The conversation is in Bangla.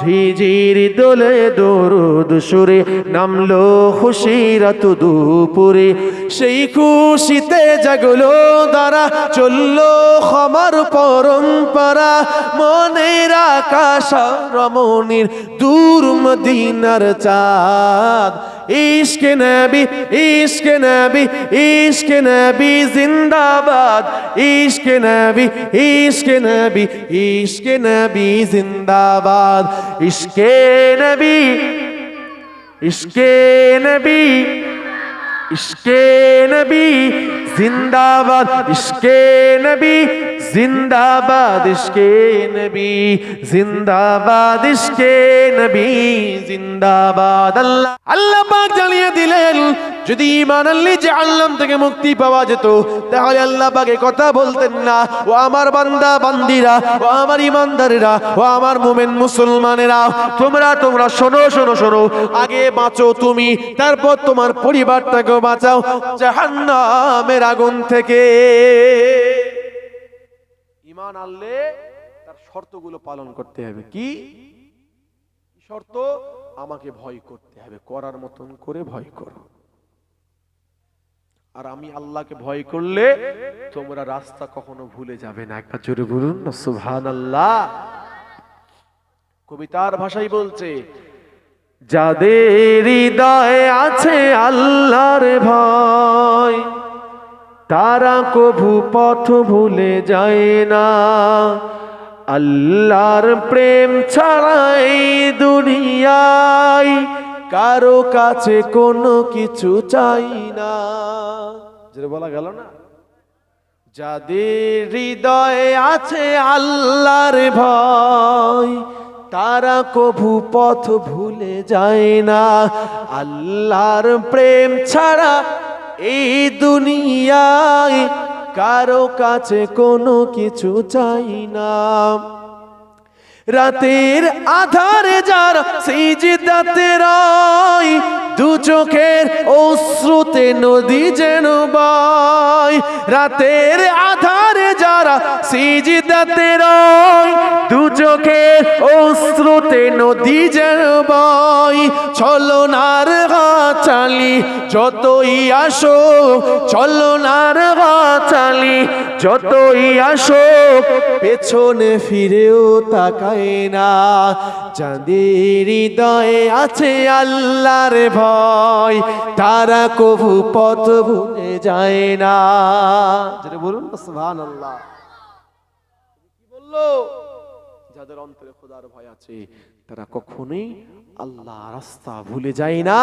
ঝিঝির দোলে দরুদ সুরে নামলো খুশিরাত দুপুরে। সেই খুশিতে জাগলো দ্বারা চলল ক্ষমার পরম্পরা, মনের আকাশ রমণীর দূর মদিনার চাঁদ। ইশকে নবী ইশকে নবী ইশকে নবী, জিন্দাবাদ। ইশকে নবী ইশকে নবী ইশকে নবী, জিন্দাবাদ। ইশকে নবী ইশকে নবী ইশকে নবী জিন্দাবাদ, ইশকে নবী জিন্দাবাদ, ইশকে নবী জিন্দাবাদ, ইশকে নবী জিন্দাবাদ। আল্লাহ আল্লাহ পাক জানিয়ে দিলেন যদি ইমান আনলি যে আল্লাম থেকে মুক্তি পাওয়া যেত, তাহলে আল্লাহ পাকে কথা বলতেন না। ও আমার বান্দা, বান্দিরা, ও আমার ইমানদারেরা ও আমার মোমেন মুসলমানেরা, তোমরা তোমরা শোনো শোনো শোনো, আগে বাঁচো তুমি, তারপর তোমার পরিবারটাকেও বাঁচাও জাহান্নামের আগুন থেকে। ইমান আনলে তার শর্তগুলো পালন করতে হবে। কি? শর্ত? আমাকে ভয় করতে হবে, করার মতন করে ভয় করো। আর আমি আল্লাহকে ভয় করলে তোমরা রাস্তা কখনো ভুলে যাবে না। একটা জোরে বলুন না সুবহান আল্লাহ কবিতার ভাষাই বলছে, যাদের হৃদয়ে আছে আল্লাহর ভয়, তারা কভু পথ ভুলে যায় না। আল্লাহর প্রেম ছাড়াই দুনিয়ায় কারও কাছে কোনো কিছু চাই না। যেটা বলা গেল না? যাদের হৃদয়ে আছে আল্লাহর ভয়, তারা কভু পথ ভুলে যায় না। আল্লাহর প্রেম ছাড়া এই দুনিয়ায় কারও কাছে কোনো কিছু চাই না। রাতের আধারে যার সিজদাতে রয় দু চোখের অশ্রুতে নদী যেন বাই রাতের আধারে যারা সিজদাতে রয় দু চোখের অশ্রুতে নদী যেন বয়, ছলনার চালি যতই আসো, ছলনার চালি যতই আসো, পেছনে ফিরেও তাকায় না। চাঁদের হৃদয়ে আছে আল্লাহর ভয়, তারা কভু পথ ভুলে যায় না। বলুন সুবহান আল্লাহ কি বলল যাদের অন্তরে খোদার ভয় আছে তারা কখনোই আল্লাহ রাস্তা ভুলে যায় না।